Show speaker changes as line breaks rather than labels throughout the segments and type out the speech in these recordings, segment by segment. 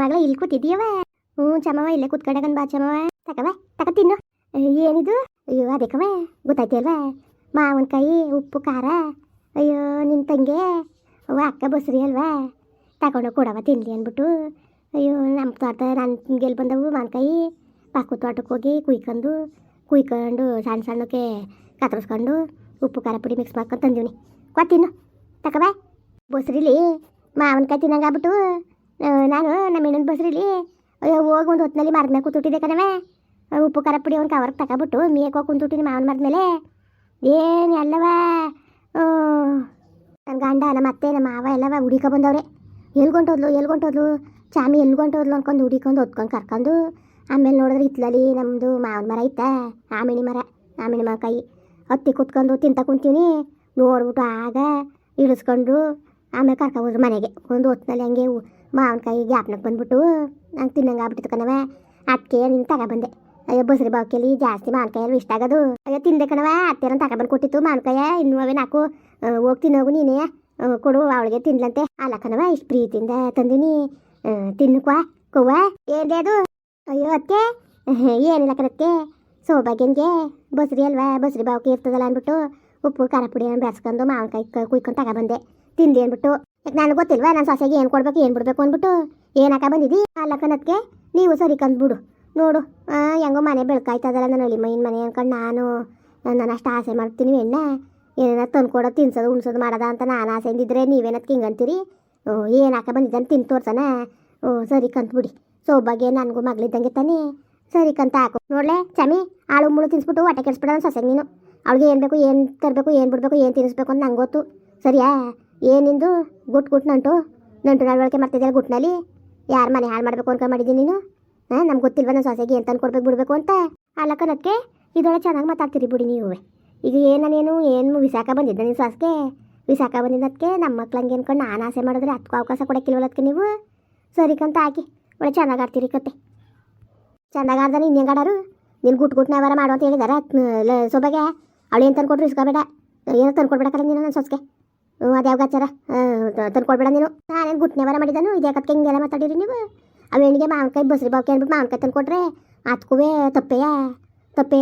ಮಗಳ ಇಲ್ಲಿ ಕೂತಿದ್ಯವ ಹ್ಞೂ ಚಮವ ಇಲ್ಲೇ ಕೂತ್ಕೊಂಡಾಗನ್ ಬಾ ಚಮವ ತಕವ ತಕ ತಿನ್ನು. ಏನಿದು? ಅಯ್ಯೋ ಅದಕ್ಕವ ಗೊತ್ತಾಯ್ತಲ್ವ ಮಾವಿನಕಾಯಿ ಉಪ್ಪು, ಖಾರ. ಅಯ್ಯೋ ನಿನ್ನ ತಂಗೆ. ಅವ್ವ, ಅಕ್ಕ ಬಸ್ರಿ ಅಲ್ವಾ? ತಗೊಂಡು ಕೊಡವ ತಿನ್ಲಿ ಅಂದ್ಬಿಟ್ಟು. ಅಯ್ಯೋ ನಮ್ಮ ತೋಟ ನನ್ನ ಗೆಲ್ ಬಂದವು ಮಾವಿನಕಾಯಿ ಪಾಕು ತೋಟಕ್ಕೆ ಹೋಗಿ ಕುಯ್ಕೊಂಡು ಕುಯ್ಕೊಂಡು ಸಣ್ಣ ಸಣ್ಣಕ್ಕೆ ಕತ್ತರಿಸ್ಕೊಂಡು, ಉಪ್ಪು, ಖಾರ ಪುಡಿ ಮಿಕ್ಸ್ ಮಾಡ್ಕೊಂಡು ತಂದೀನಿ ಕೊತ್ತಿನ್ನು ತಕವ ಬಸ್ರಿಲಿ ಮಾವಿನಕಾಯಿ ತಿನ್ನಂಗಾಗ್ಬಿಟ್ಟು. ನಾನು ನಮ್ಮ ಹೆಣ್ಣಿನ ಬಸ್ರಿಲಿ ಅಯ್ಯೋ, ಹೋಗಿ ಒಂದು ಹೊತ್ತಿನಲ್ಲಿ ಮರದ ಮೇಲೆ ಕೂತುಟ್ಟಿದ್ದೆ ಕಣವೆ ಉಪ್ಪು ಖಾರ ಪುಡಿ ಅವ್ನ ಕವರ್ಗೆ ತಗೊಬಿಟ್ಟು ಮೇಯ್ಕೋ ಕುಂತುಟ್ಟಿನಿ ಮಾವನ ಮರದ ಮೇಲೆ. ಏನು ಎಲ್ಲವ ನನ್ನ ಗಂಡ, ನಮ್ಮ ಅತ್ತೆ, ನಮ್ಮ ಮಾವ ಎಲ್ಲವ ಹುಡಿಕೊ ಬಂದವ್ರೆ. ಎಲ್ಗೊಂಟೋದ್ಲು ಎಲ್ಗೊಂಟೋದ್ಲು ಚಾಮಿ ಎಲ್ಗೊಂಟೋದ್ಲು ಅನ್ಕೊಂಡು ಹುಡಿಕೊಂಡು ಹೊತ್ಕೊಂಡು ಕರ್ಕೊಂಡು, ಆಮೇಲೆ ನೋಡಿದ್ರೆ ಇತ್ಲಲ್ಲಿ ನಮ್ಮದು ಮಾವಿನ ಮರ ಐತೆ, ಆಮಿಣಿ ಮರ, ಆಮಿಣಿ ಮರಕಾಯಿ ಹತ್ತಿ ಕುತ್ಕೊಂಡು ತಿಂತ ಕುಂತೀನಿ ನೋಡ್ಬಿಟ್ಟು ಆಗ ಇಳಿಸ್ಕೊಂಡು ಆಮೇಲೆ ಕರ್ಕೊಬೋದ್ರು ಮನೆಗೆ. ಒಂದು ಹೊತ್ತಿನಲ್ಲಿ ಹಂಗೆ ಮಾವಿನಕಾಯಿ ಗ್ಯಾಪ್ನಾಗ ಬಂದ್ಬಿಟ್ಟು ನಂಗೆ ತಿನ್ನಂಗೆ ಆಗ್ಬಿಟ್ಟಿತ್ತು ಕಣವ ಅದಕ್ಕೆ ನೀನು ತಗೊಬಂದೆ ಅಯ್ಯೋ, ಬಸ್ರಿ ಬಾವ್ಕೆಲಿ ಜಾಸ್ತಿ ಮಾವಿನಕಾಯಿ ಇಷ್ಟ ಆಗೋದು. ಅಯ್ಯೋ, ತಿಂದೆ ಕಣವ ಅತ್ತೆರನ್ನ ತಗೊಬಂದು ಕೊಟ್ಟಿತ್ತು ಮಾವಿನಕಾಯಿ ಇನ್ನೂ ಅವೇ ನಾಲ್ಕು ಹೋಗಿ ತಿನ್ನೋಗು ನೀನೇ. ಕೊಡು, ಅವಳಿಗೆ ತಿನ್ಲಂತೆ. ಅಲ್ಲ ಕಣವ ಇಷ್ಟು ಪ್ರೀತಿಯಿಂದ ತಂದಿನಿ. ತಿನ್ನುಕ್ವಾ, ಕೊವ್ವ. ಏನ್ರಿ ಅದು? ಅಯ್ಯೋ, ಅತ್ತೆ. ಏನಿಲ್ಲ ಕಣಕ್ಕೆ ಸೌಭಾಗ್ಯಂಗೆ ಬಸ್ರಿ ಅಲ್ವಾ, ಬಸ್ರಿ ಬಾವ್ಕೆ ಇರ್ತದಲ್ಲ ಅಂದ್ಬಿಟ್ಟು ಉಪ್ಪು, ಖಾರ ಪುಡಿ ಬೆಸ್ಕೊಂಡು ಮಾವಿನಕಾಯಿ ಕುಯ್ಕೊಂಡು ತಗೊಬಂದೆ ತಿಂದೆ ಅಂದ್ಬಿಟ್ಟು. ನನಗೆ ಗೊತ್ತಿಲ್ವಾ ನನ್ನ ಸೊಸೆಗೆ ಏನು ಕೊಡ್ಬೇಕು, ಏನು ಬಿಡಬೇಕು ಅಂದ್ಬಿಟ್ಟು? ಏನಕ್ಕ ಬಂದಿದ್ದಿ ಆ ಲಕನಕ್ಕೆ ನೀವು ಸರಿ ಕಂದ್ಬಿಡು ನೋಡು ಹೆಂಗೋ ಮನೆ ಬೆಳ್ಕಾಯ್ತದಲ್ಲ ನನ್ನ ಅಳಿ ಮೈನ್ ಮನೆ ಅನ್ಕೊಂಡು ನಾನು ನಾನು ಅಷ್ಟು ಆಸೆ ಮಾಡ್ತೀನಿ ಎಣ್ಣೆ ಏನೇನ ತಂದ್ಕೊಡೋ, ತಿನ್ಸೋದು, ಉಣ್ಸೋದು ಮಾಡೋದ ಅಂತ ನಾನು ಆಸೆ ಅಂದಿದ್ರೆ ನೀವೇನಕ್ಕೆ ಹಿಂಗಂತೀರಿ ಏನಕ್ಕ ಬಂದಿದ್ದಾನೆ ತಿಂದು ತೋರ್ಸನ? ಓ, ಸರಿ ಕಂತ್ಬಿಡಿ ಸೌಭಾಗ್ಯ ನನಗೂ ಮಗಳಿದ್ದಂಗೆ ತಾನೇ? ಸರಿ ಕಂತ ಹಾಕು. ನೋಡಲೆ, ಚಮಿ, ಆಳು ಮುಳು ತಿನ್ಸ್ಬಿಟ್ಟು ಹೊಟ್ಟೆ ಕೆಡಿಸ್ಬಿಡೋಣ ಸೊಸೆಗೆ ನೀನು. ಅವಳಿಗೆ ಏನು ಬೇಕು, ಏನು ತರಬೇಕು, ಏನು ಬಿಡಬೇಕು, ಏನು ತಿನ್ನಿಸ್ಬೇಕು ಅಂತ ನಂಗೆ ಗೊತ್ತು. ಸರಿಯಾ? ಏನಿಂದು? ಗುಟ್ ಗುಟ್ ನಂಟು ನಂಟು ನಡವಳಿಕೆ ಮಾಡ್ತಿದ್ದೆ ಗುಟ್ನಲ್ಲಿ? ಯಾರು ಮನೆ ಹಾಳು ಮಾಡಬೇಕು ಅನ್ಕೊಂಡು ಮಾಡಿದ್ದೀನಿ ನೀನು? ಹಾಂ, ನಮ್ಗೆ ಗೊತ್ತಿಲ್ವ ನನ್ನ ಸೊಸೆಗೆ ಏನು ತಂದು ಕೊಡ್ಬೇಕು ಬಿಡಬೇಕು ಅಂತ? ಕಣಕ್ಕೆ ಇದೊಳಗೆ ಚೆನ್ನಾಗಿ ಮಾತಾಡ್ತೀರಿ ಬಿಡಿ ನೀವು. ಈಗ ಏನೇನು ಏನು ವಿಸಾಕ ಬಂದಿದ್ದೆ ನೀನು ಸೊಸೆಗೆ? ವಿಸಾಕ ಬಂದಿದ್ದಕ್ಕೆ ನಮ್ಮ ಮಕ್ಳಂಗೆ ಅನ್ಕೊಂಡು ನಾನು ಆಸೆ ಮಾಡಿದ್ರೆ ಅದಕ್ಕೂ ಅವಕಾಶ ಕೊಡೋಕ್ಕಿಲ್ವಲ್ಲದಕ್ಕೆ ನೀವು? ಸರಿ ಕಂತ ಹಾಕಿ. ಒಳ್ಳೆ ಚೆನ್ನಾಗಿ ಆಡ್ತೀರಿ ಕತೆ. ಚೆನ್ನಾಗಿ ಆಡ್ದಾನೆ ಇನ್ನೇನು ಆಡೋರು? ನೀನು ಗುಟ್ ಗುಟ್ನ ವ್ಯವಹಾರ ಮಾಡು ಅಂತ ಹೇಳಿದಾರೆ ಸೊಬಗೆ. ಅವಳು ಏನು ತಂದು ಕೊಟ್ಟರು ಇಸ್ಕೋಬೇಡ. ಏನೋ ತಂದು ಕೊಡ್ಬೇಡ ನೀನು ನನ್ನ ಸೊಸೆಗೆ? ಹ್ಞೂ ಅದ್ಯಾವ ಗಾಚಾರ ತಂದ್ಕೊಡ್ಬೇಡ ನೀನು. ನಾನೇನು ಗುಟ್ನೆ ಮಾಡಿದನು. ಇದ್ಯಾಕತ್ಗೆ ಹಿಂಗೆಲ್ಲ ಮಾತಾಡಿರಿ ನೀವು. ಅವು ಹೆಣ್ಣಿಗೆ ಮಾವಿನಕಾಯಿ, ಬಸ್ರಿ ಬಾವ್ಕೆ ಅಂದ್ಬಿಟ್ಟು ಮಾವಿನಕಾಯಿ ತಂದ್ಕೊಟ್ರೆ ಅದಕ್ಕೂ ತಪ್ಪೆಯ, ತಪ್ಪೆ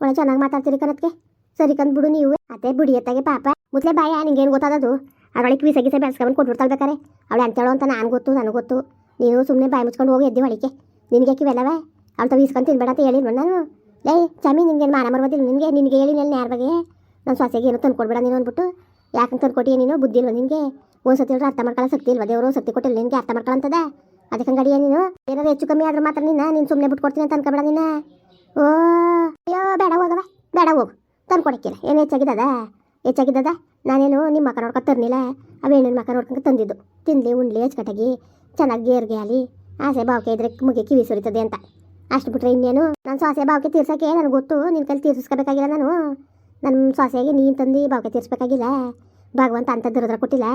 ಒಳ್ಳೆ ಚೆನ್ನಾಗಿ ಮಾತಾಡ್ತೀರಿ ಕನತ್ಕೆ ಸರಿ ಕಂದ್ ಬಿಡು ನೀವು. ಅದೇ ಬಿಡಿಯತ್ತಾಗೆ ಪಾಪ. ಮುತ್ಲೆ ಬಾಯ, ನಿಂಗೇನು ಗೊತ್ತಾದದು? ಅವಳಿಗೆ ಕಿವಿಸ ಗಿಸ ಬೆಳೆಸ್ಕೊಂಡು ಕೊಟ್ಬಿಡ್ತಾಳೆ ಬೇಕಾರೆ. ಅವಳು ಅಂತೇಳು ಅಂತ ನಾನು ಗೊತ್ತು, ನನಗೆ ಗೊತ್ತು. ನೀನು ಸುಮ್ಮನೆ ಬಾಯಿ ಮುಚ್ಕೊಂಡು ಹೋಗಿ, ಎದ್ದಿ ಹೊಳಿಕೆ. ನಿನಗೆ ಕಿವೆಲ್ಲವೇ ಅವಳು ತ ಇಸ್ಕೊಂಡು ತಿನ್ಬೇಡ ಅಂತ ಹೇಳಿ ನಾನು? ಲೇ, ಚಮಿ ನಿಂಗೇನು ಮಾನ ಮರ್ಬೋದಿಲ್ಲ ನಿನಗೆ? ನಿನಗೆ ಹೇಳಿ ನೆಲ್ಲ ಯಾರ ಬಗ್ಗೆ ನನ್ನ ಸೊಸೆಗೆ ಏನು ತಂದು ಕೊಡ್ಬೇಡ ನೀನು ಅಂದ್ಬಿಟ್ಟು. ಯಾಕಂತ ತಂದ್ಕೊಟ್ಟಿಯ ನೀನು? ಬುದ್ಧಿ ಇಲ್ವ ನಿನಗೆ? ಒಂದು ಸತಿ ಹೇಳಿದ್ರೆ ಅರ್ಥ ಮಾಡ್ಕೊಳ್ಳೋ ಶಕ್ತಿ ಇಲ್ವ ದೇವರು? ಸಕ್ತಿ ಕೊಟ್ಟಿಲ್ಲ ನಿನಗೆ, ಅರ್ಥ ಮಾಡ್ಕೊಳ್ಳಂತದ ಅದಕ್ಕೆ ಗಡಿಯ ನೀನು? ಏನಾದ್ರು ಹೆಚ್ಚು ಕಮ್ಮಿ ಆದ್ರೆ ಮಾತ್ರ ನಿನ್ನ ನೀನು ಸುಮ್ಮನೆ ಬಿಟ್ಕೊಡ್ತೀನಿ ಅಂತ ಅನ್ಕೊಬೇಡ ನೀನು? ಓ, ಅಯ್ಯೋ, ಬೇಡ ಹೋಗವ ಬೇಡ, ಹೋಗು. ತಂದು ಕೊಡಕ್ಕಿಲ್ಲ ಏನು ಹೆಚ್ಚಾಗಿದ್ದದ? ಹೆಚ್ಚಾಗಿದ್ದದ? ನಾನೇನು ನಿಮ್ಮ ಮಕ್ಕ ನೋಡ್ಕೊಂಡು ತರ್ನಿಲ್ಲ. ಅವೇನೇನು ಮಕ್ಕ ನೋಡ್ಕೊಂಡು ತಂದಿದ್ದು. ತಿನ್ಲಿ, ಉಣ್ಲಿ, ಅಚ್ಚುಕಟ್ಟಾಗಿ, ಚೆನ್ನಾಗಿ ಗೇರ್ಗೆ ಆಲಿ ಆಸೆ ಬಾವಕೆ ಇದ್ರೆ ಮುಗಿ ಕಿವಿ ಸುರಿತದೆ ಅಂತ. ಅಷ್ಟು ಬಿಟ್ರೆ ಇನ್ನೇನು? ನನ್ನ ಸೊಸೆ ಬಾವಕೆ ತೀರ್ಸೋಕ್ಕೆ ನನಗೆ ಗೊತ್ತು? ನಿನ್ನ ಕೈಲಿ ತೀರ್ಸ್ಕೋಬೇಕಾಗಿಲ್ಲ ನಾನು. ನನ್ನ ಸೊಸೆಗೆ ನೀನು ತಂದು ಬಾವಕೆ ತೀರ್ಸ್ಬೇಕಾಗಿಲ್ಲ? ಭಗವಂತ ಅಂತ ದುರದ್ರ ಕೊಟ್ಟಿಲ್ಲ?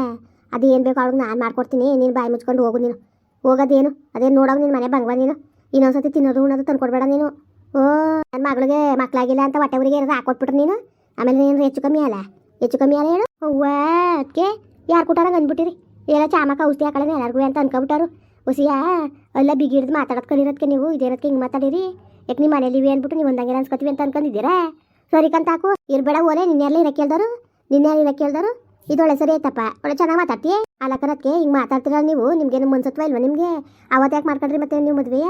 ಅದು ಏನು ಬೇಕು ಅವಳಿಗೆ ನಾನು ಮಾಡ್ಕೊಡ್ತೀನಿ. ನೀನು ಬಾಯಿ ಮುಚ್ಕೊಂಡು ಹೋಗು ನೀನು. ಹೋಗೋದೇನು? ಅದೇನು ನೋಡೋದು ನಿನ್ನ ಮನೆ ಬಂಗ್ವ ನೀನು? ಇನ್ನೊಂದ್ಸತಿ ತಿನ್ನೋದು ಉಣ್ಣೋದು ತಂದ್ಕೊಡ್ಬೇಡ ನೀನು. ಓ ನನ್ನ ಮಗಳಿಗೆ ಮಕ್ಕಳಾಗಿಲ್ಲ ಅಂತ ಹೊಟ್ಟೆ ಊರಿಗೆ ಏನಾದ್ರು ಹಾಕೊಟ್ಬಿಟ್ರೆ ನೀನು? ಆಮೇಲೆ ನೀನು ಹೆಚ್ಚು ಕಮ್ಮಿ ಅಲ್ಲ? ಹೆಚ್ಚು ಕಮ್ಮಿ ಅಲ್ಲ ಹೇಳು ಅವ್ವ ಅದಕ್ಕೆ ಯಾರು ಕೊಟ್ಟಾರ ಅಂದ್ಬಿಟ್ಟಿರಿ. ಎಲ್ಲ ಚಾಮಕ ಔಷಧಿ ಹಾಕೊಳ್ಳೋಣ ಎಲ್ಲರಿಗೂ ಅಂತ ಅನ್ಕೊಬಿಟ್ಟಾರು. ಹುಸಿಯಾ ಅಲ್ಲ ಬಿಗಿಡ್ದು ಮಾತಾಡೋದು ಕಲಿರೋದಕ್ಕೆ ನೀವು ಇದೇನಕ್ಕೆ ಹಿಂಗೆ ಮಾತಾಡಿರಿ? ಯಾಕೆ ನಿಮ್ಮ ಮನೇಲಿ ಇವೆ ಅಂದ್ಬಿಟ್ಟು ನೀವು ಒಂದಂಗೆ ಅನ್ಸ್ಕೊತೀವಿ ಅಂತ ಅನ್ಕೊಂಡಿದ್ದೀರಾ? ಸರಿ ಕಂತಾಕು ಇರ್ಬೇಡ ಓಲೆ ನಿನ್ನೆಲ್ಲ ಇರಕ್ಕೆ ಕೇಳ್ದರು? ನಿನ್ನೆ ಇರಕ್ಕೆ ಕೇಳ್ದರು? ಇದು ಒಳ್ಳೆ ಸರಿ ಐತಪ್ಪ ಒಳ್ಳೆ ಚೆನ್ನಾಗಿ ಮಾತಾಡ್ತೀಯ ಅಲಕರಕ್ಕೆ ಹಿಂಗೆ ಮಾತಾಡ್ತಿರಲ್ಲ ನೀವು? ನಿಮ್ಗೇನು ಮನ್ಸತ್ವ ಇಲ್ವಾ ನಿಮಗೆ? ಅವತ್ತು ಯಾಕೆ ಮಾಡ್ಕೊಂಡ್ರಿ ಮತ್ತೆ ನೀವು ಮದುವೆ?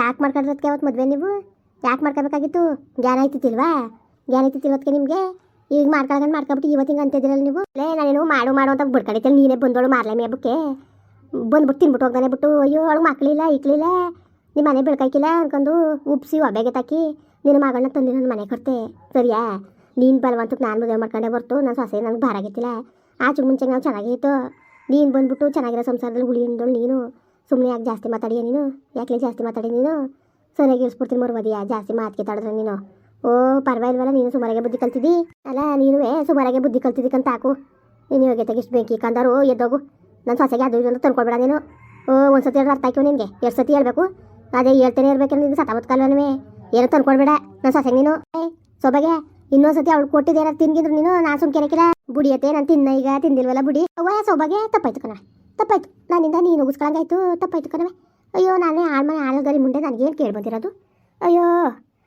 ಯಾಕೆ ಮಾಡ್ಕೊಂಡ್ರದಕ್ಕೆ ಅವತ್ತು ಮದುವೆ ನೀವು? ಯಾಕೆ ಮಾಡ್ಕೋಬೇಕಾಗಿತ್ತು? ಜ್ಞಾನ ಐತಿತ್ತಿಲ್ವಾ? ಜ್ಞಾನ ಐತಿತ್ತಿಲ್ವತ್ಗೆ ನಿಮಗೆ? ಈಗ ಮಾಡ್ಕೊಳ್ಕೊಂಡು ಮಾಡ್ಕೊಬಿಟ್ಟು ಇವತ್ತು ಹಿಂಗೆ ಅಂತಿದ್ದೀರಲ್ಲ ನೀವು? ಲೇ, ನಾನೇನು ಮಾಡು ಮಾಡು ಅಂತ ಬಿಡ್ಕಡಿತಲ್ಲ ನೀನೇ ಬಂದೋಳು ಮಾರ್ಲೆ ಹಬ್ಬಕ್ಕೆ. ಬಂದ್ಬಿಟ್ಟು ತಿನ್ಬಿಟ್ಟು ಹೋಗ್ದಾನೆ ಬಿಟ್ಟು, ಅಯ್ಯೋ, ಅವಳು ಮಕ್ಕಳಿಲ್ಲ ಇಕ್ಲಿಲ್ಲ ನಿಮ್ಮ ಮನೆ ಬೆಳ್ಕಾಯ್ಕಿಲ್ಲ ಅನ್ಕೊಂಡು ಉಪ್ಸಿ ಒಬ್ಬೆಗೆ ತಾಕಿ ನಿನ್ನ ಮಗಳನ್ನ ತಂದು ನನ್ನ ಮನೆ ಕೊಡ್ತೆ ಸರಿಯಾ? ನೀನು ಬಲವಂತಕ್ಕೆ ನಾನು ಮದುವೆ ಮಾಡ್ಕೊಂಡೆ ಬರ್ತು ನನ್ನ ಸೊಸೆ ನನಗೆ ಭಾರ ಆಗಿತ್ತಿಲ್ಲ ಆಚೆ ಮುಂಚೆ ನಾವು ಚೆನ್ನಾಗಿತ್ತು ನೀನು ಬಂದ್ಬಿಟ್ಟು ಚೆನ್ನಾಗಿರೋ ಸಂಸಾರದಲ್ಲಿ ಹುಳಿ ಅಂದೋಳು ನೀನು. ಸುಮ್ಮನೆ ಯಾಕೆ ಜಾಸ್ತಿ ಮಾತಾಡಿಯ ನೀನು? ಯಾಕೆ ಜಾಸ್ತಿ ಮಾತಾಡಿ ನೀನು? ಸರಿಯಾಗಿ ಇರಿಸ್ಬಿಡ್ತೀನಿ ಮರ್ವದಿಯಾ ಜಾಸ್ತಿ ಮಾತಿಗೆ ತಾಡಿದ್ರೆ ನೀನು. ಓ, ಪರವಾಗಿಲ್ವಲ್ಲ, ನೀನು ಸುಮಾರಾಗೆ ಬುದ್ಧಿ ಕಲ್ತಿದ್ದಿ ಅಲ್ಲ, ನೀನುವೇ ಸುಮಾರಾಗೆ ಬುದ್ಧಿ ಕಲ್ತಿದ್ದಕ್ಕಂತ ಹಾಕು. ನೀನು ಇವಾಗ ಇಷ್ಟು ಬೆಂಕಿ ಕಂದರು, ಎದ್ದೋಗು. ನನ್ನ ಸೊಸೆಗೆ ಅದು ಇದೊಂದು ತಂದ್ಕೊಳ್ಬೇಡ ನೀನು. ಓ ಒಂದು ಸತಿ ಹೇಳಿದ್ರೆ ಅರ್ಥ ಆಯ್ತು ನಿನಗೆ? ಎರಡು ಸತಿ ಹೇಳಬೇಕು? ಅದೇ ಹೇಳ್ತೇನೆ ಇರಬೇಕು ನಿನ್ನ ಸತ ಬದುಕಲ್ವೇ ಏನು ತಂದ್ಕೊಡ್ಬೇಡ ನನ್ನ ಸೊಸೆ ನೀನು. ಸೊಬಗೆ ಇನ್ನೊಂದ್ಸತಿ ಅವಳು ಕೊಟ್ಟಿದ್ದೇನ ತಿನ್ಗಿದ್ರು ನೀನು ನಾನು ಕೆರಕಿರ ಬುಡಿಯತ್ತೆ ನಾನು ತಿನ್ನ ಈಗ, ತಿಂದಿಲ್ವಲ್ಲ ಬುಡಿ? ಅವ್ವ, ಸೊಬಗೆ, ತಪ್ಪಾಯ್ತು ಕಣ ತಪ್ಪಾಯ್ತು. ನಾನಿಂದ ನೀನು ಉಗಿಸ್ಕೊಳಂಗಾಯ್ತು. ತಪ್ಪಾಯ್ತು ಕಣವೆ ಅಯ್ಯೋ, ನಾನೇ ಆಳ್ಮನೆ ಆಳಗರಿ ಮುಂದೆ ನನಗೇನು ಕೇಳಿ ಬಂದಿರೋದು? ಅಯ್ಯೋ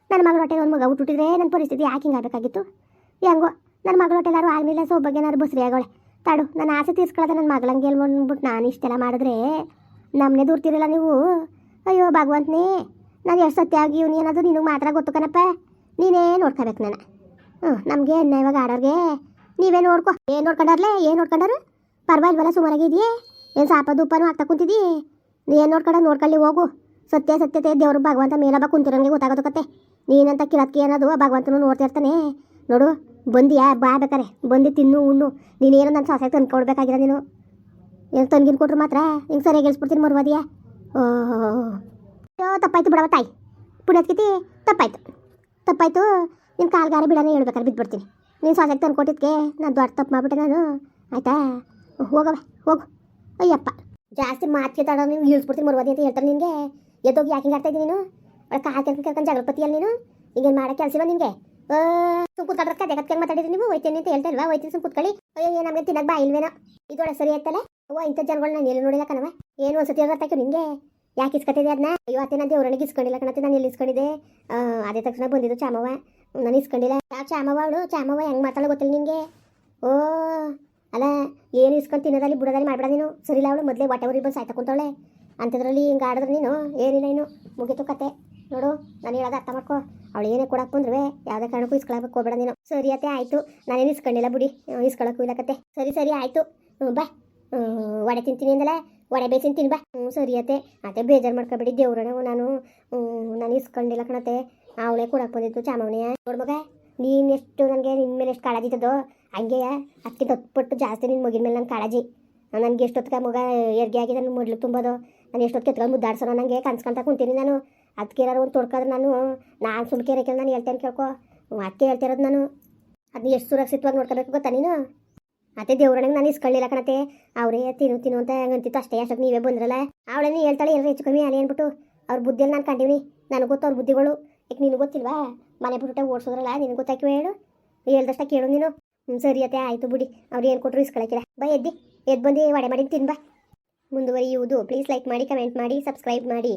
ನನ್ನ ಮಗಳ ಹೊಟ್ಟೆಗೆ ಒಂದು ಮಗ ಹುಟ್ಟಿದ್ರೆ ನನ್ನ ಪರಿಸ್ಥಿತಿ ಯಾಕೆ ಹಿಂಗಾಗಬೇಕಾಗಿತ್ತು ಹೆಂಗೋ ನನ್ನ ಮಗಳ ಹೊಟ್ಟೆಲಾರು ಆಳ್ಮೇಲೆ ಸೊಬ್ಬಗೆ ಏನಾದ್ರು ಬಸ್ರಿ ಆಗೋಳೆ ತಾಡು ನನ್ನ ಆಸೆ ತೀರ್ಸ್ಕೊಳ್ಳೋದು ನನ್ನ ಮಗಳಂಗೆ ಹೇಳ್ಕೊಂಡ್ಬಿಟ್ಟು ನಾನು ಇಷ್ಟೆಲ್ಲ ಮಾಡಿದ್ರೆ ನಮ್ಮನೆ ದೂರ್ತಿರಲ್ಲ ನೀವು? ಅಯ್ಯೋ, ಭಗವಂತನೇ. ನಾನು ಎಷ್ಟು ಸತ್ಯ ಆಗಿ ಇವ್ನು ಏನಾದರೂ ನಿನಗೆ ಮಾತ್ರ ಗೊತ್ತು ಕಣಪ್ಪ. ನೀನೇ ನೋಡ್ಕೋಬೇಕು ನಾನು. ಹ್ಞೂ, ನಮಗೆ ಎಣ್ಣೆ ಇವಾಗ ಆಡೋರಿಗೆ ನೀವೇ ನೋಡ್ಕೊ. ಏನು ನೋಡ್ಕೊಂಡಾರ್ಲೆ? ಏನು ನೋಡ್ಕೊಂಡಾರು? ಪರವಾಗಿಲ್ವಲ್ಲ ಸುಮಾರಾಗಿದೆಯೇ ಏನು ಸಾಪ ದೂಪನೂ ಆಗ್ತಾ ಕುಂತಿದ್ದಿ ಏನು ನೋಡ್ಕೊಂಡ? ನೋಡ್ಕೊಳ್ಳಿ, ಹೋಗು. ಸತ್ಯ, ಸತ್ಯತೆ, ದೇವರು ಭಗವಂತ ಮೇಲಬ್ಬ ಕುಂತಿರೋಂಗೆ ಗೊತ್ತಾಗೋದು ಕತೆ. ನೀನಂತ ಕಿರತ್ಕಿ ಏನದು ಭಗವಂತನು ನೋಡ್ತಾ ಇರ್ತಾನೆ. ನೋಡು, ಬಂದಿಯಾ? ಬಾ ಬೇಕಾರೆ. ಬಂದು ತಿನ್ನು, ಉಣ್ಣು. ನೀನೇನು ನನ್ನ ಸೊಸೆ ತಂದು ಕೊಡ್ಬೇಕಾಗಿಲ್ಲ ನೀನು. ಏನು ತಂಗಿನ ಕೊಟ್ರು ಮಾತ್ರ? ಹಿಂಗೆ ಸರಿಯಾಗಿ ಗೆಲ್ಸ್ಬಿಡ್ತೀನಿ ಮರುವಾದಿಯಾ? ಓಹೋ. ತಪ್ಪಾಯ್ತು ಬಿಡವ ತಾಯಿ. ಪುಣ್ಯತ್ಕಿತಿ ತಪ್ಪಾಯ್ತು. ತಪ್ಪಾಯ್ತು ನಿನ್ನ ಕಾಲ್ಗಾರ ಬಿಡನೆ ಹೇಳ್ಬೇಕಾದ್ರೆ ಬಿದ್ದುಬಿಡ್ತೀನಿ ನೀನು ಸೊಸೆಗೆ ತಂದು ಕೊಟ್ಟಿದ್ಕೆ ನಾನು ದೊಡ್ಡ ತಪ್ಪು ಮಾಡ್ಬಿಟ್ಟೆ ನಾನು. ಆಯ್ತಾ? ಹೋಗವ ಹೋಗು. ಅಯ್ಯಪ್ಪ. ಜಾಸ್ತಿ ಮಾತಿಗೆ ನೀನು ಇಳಿಸ್ಬಿಡ್ತೀನಿ ಮರುವಾದಿ ಅಂತ ಹೇಳ್ತಾರೆ ನಿನಗೆ. ಎದ್ದೋಗಿ ಯಾಕೆ ಹಿಂಗೆ ನೀನು? ಒಳ್ಳೆ ಕಾಲು ಕೆಲ್ಕೊಂಡು ಜಗಳಪತಿ ಜಗಳಪತಿಯಲ್ಲಿ ನೀನು? ಈಗೇನು ಮಾಡೋ ಕೆಲಸ ಇಲ್ಲ ನಿನಗೆ? ಸುಮ್ ಕೂತ್ಕೊಂಡ್ರೆ ಕತೆ ಕತ್ಕೆ ಮಾತಾಡಿದ್ರಿ ನೀವು? ಹೋಯ್ತೀನಿ ಅಂತ ಹೇಳ್ತಾ ಇಲ್ವಾ? ಹೋಯ್ತೀನಿ ಸುಮ್ ಕೂತ್ಕೊಳ್ಳಿ. ಅಯ್ಯೋ ನಮಗೆ ತಿನ್ನಕ್ಕೆ ಬಾ ಇಲ್ವೇನೋ? ಇದೊಳ ಸರಿ ಆಯ್ತಲ್ಲ? ಅವ್ವ, ಇಂಥ ಜನಗಳು ನಾನು ಎಲ್ಲಿ ನೋಡಿಲ್ಲ ಏನು ಒಂದ್ಸತಿ ಹೇಳ್ತಾಯ್ತು ನಿಂಗೆ ಯಾಕೆ ಇಸ್ಕೊತಿದ್ದೆ ಅದನ್ನ ಅಯ್ಯೋ, ಅತ್ತೆ ನಾನು ದೇವ್ರನಿಗೆ ಇಸ್ಕೊಂಡಿಲ್ಲ ಕಣತ್ತೆ, ನಾನು ಎಲ್ಲಿ ಇಸ್ಕೊಂಡಿದ್ದೆ? ಅದೇ ತಕ್ಷಣ ಬಂದಿದ್ದು ಚಾಮವ್ವ. ನಾನು ಇಸ್ಕೊಂಡಿಲ್ಲ. ಯಾವ ಚಾಮವ್ವ ಅವಳು? ಚಾಮವ್ವ ಹೆಂಗೆ ಮಾತಾಡೋ ಗೊತ್ತಿಲ್ಲ ನಿಂಗೆ ಓ, ಅಲ್ಲ, ಏನು ಇಸ್ಕೊಂಡು ತಿನ್ನೋದಲ್ಲಿ ಬಿಡೋದಲ್ಲಿ ಮಾಡ್ಬೇಡ ನೀನು. ಸರಿಲ್ಲ ಅವಳು, ಮೊದಲೇ ಉರಿ ಬಂದು ಸಾಯ್ತಾ ಕುಂತವಳೆ. ಅಂಥದ್ರಲ್ಲಿ ಹಿಂಗೆ ಆಡಿದ್ರೆ ನೀನು? ಏನಿಲ್ಲ ಇನ್ನು. ಮುಗೀತು ಕತೆ. ನೋಡು, ನಾನು ಹೇಳೋದು ಅರ್ಥ ಮಾಡ್ಕೊ. ಅವಳು ಏನೇ ಕೊಡಕ್ಕೆ ಬಂದ್ರೆ ಯಾವುದೇ ಕಾರಣಕ್ಕೂ ಇಸ್ಕೊಳಕ್ಕೆ ಹೋಗ್ಬೇಡ ನೀನು. ಸರಿ ಅತ್ತೆ, ಆಯಿತು. ನಾನೇನು ಇಸ್ಕೊಂಡಿಲ್ಲ ಬಿಡಿ. ಇಸ್ಕೊಳಕ್ಕೂ ಇಲ್ಲ ಕತೆ. ಸರಿ ಸರಿ, ಆಯಿತು. ಬಾ. ವಡೆ ತಿಂತೀನಿ ಅಂದಲ್ಲ. ವಡೆ ಬೇಯಿಸಿನ ತಿನ್ ಬಾ ಹ್ಞೂ, ಸರಿ ಅತ್ತೆ. ಅತ್ತೆ ಬೇಜಾರು ಮಾಡ್ಕೊಬೇಡಿ ದೇವ್ರಣವು ನಾನು ನಾನು ಇಸ್ಕೊಂಡಿಲ್ಲ ಕಣತ್ತೆ. ಅವಳೇ ಕೊಡಕ್ಕೆ ಬಂದಿತ್ತು ನೋಡ್ ಮಗ, ನೀನು ಎಷ್ಟು ನನಗೆ ನಿನ್ನ ಮೇಲೆ ಎಷ್ಟು ಕಾಳಜಿ ಇದ್ದದೋ ಹಂಗೆಯ ಅಕ್ಕಿ ದಪ್ಪಟ್ಟು ಜಾಸ್ತಿ ನಿನ್ನ ಮಗಿನ ಮೇಲೆ ನನ್ನ ಕಾಳಜಿ. ನನಗೆ ಎಷ್ಟೊತ್ತಿಗೆ ಮಗ ಎರ್ಗೆ ಆಗಿ ನನ್ನ ಮೊಡ್ಲು ತುಂಬೋದು ನಾನು ಎಷ್ಟೊತ್ತು ಕೆತ್ಕೊಂಡು ಮುದ್ದಾಡ್ಸೋಣ ನನಗೆ ಕನ್ಸ್ಕೊಂತ ಕುಂತೀನಿ ನಾನು. ಅದಕ್ಕೆ ಒಂದು ತೊಡ್ಕಾದ್ರೆ ನಾನು ನಾನು ಸುಮ್ಕೆ ಇರೋಕೆ ನಾನು ಹೇಳ್ತೇನೆ ಕೇಳ್ಕೊ. ಅದಕ್ಕೆ ಹೇಳ್ತಿರೋದು ನಾನು. ಅದನ್ನ ಎಷ್ಟು ಸುರಕ್ಷಿತವಾಗಿ ನೋಡ್ಕೋಬೇಕು ಗೊತ್ತಾ ನೀನು? ಅತ್ತೆ ದೇವ್ರನಿಗೆ ನಾನು ಇಸ್ಕೊಳ್ಳಿಲ್ಲ ಕಣತೆ. ಅವರೇ ತಿನ್ನು ತಿನ್ನು ಅಂತ ಹೆಂಗಂತಿತ್ತು ಅಷ್ಟೇ ಅಷ್ಟಕ್ಕೆ ನೀವೇ ಬಂದ್ರಲ್ಲ. ಅವಳೇನು ಹೇಳ್ತಾಳೆ ಎಲ್ಲರೂ ಹೆಚ್ಚು ಕಮ್ಮಿ ಅಲೆ ಅಂದ್ಬಿಟ್ಟು. ಅವ್ರ ಬುದ್ಧಿಯಲ್ಲಿ ನಾನು ಕಂಡೀನಿ ನನಗೆ ಗೊತ್ತು ಅವ್ರ ಬುದ್ಧಿಗಳು. ಈಗ ನಿನಗೆ ಗೊತ್ತಿಲ್ವಾ? ಮನೆ ಬಿಟ್ಟು ಓಡಿಸೋದ್ರಲ್ಲ, ನಿನಗೆ ಗೊತ್ತಾಕಿವ ಹೇಳು? ಹೇಳ್ದಷ್ಟ ಕೇಳು ನೀನು. ಹ್ಞೂ ಸರಿ ಅತ್ತೆ, ಆಯಿತು ಬಿಡಿ. ಅವ್ರು ಏನು ಕೊಟ್ಟರು ಇಸ್ಕೊಳಕಿಲ್ಲ. ಬಾ ಎದ್ದಿ. ಎದ್ದು ಬಂದು ವಡೆ ಮಾಡಿ ತಿನ್ ಬಾ. ಮುಂದುವರಿಯುವುದು. ಪ್ಲೀಸ್ ಲೈಕ್ ಮಾಡಿ ಕಮೆಂಟ್ ಮಾಡಿ ಸಬ್ಸ್ಕ್ರೈಬ್ ಮಾಡಿ.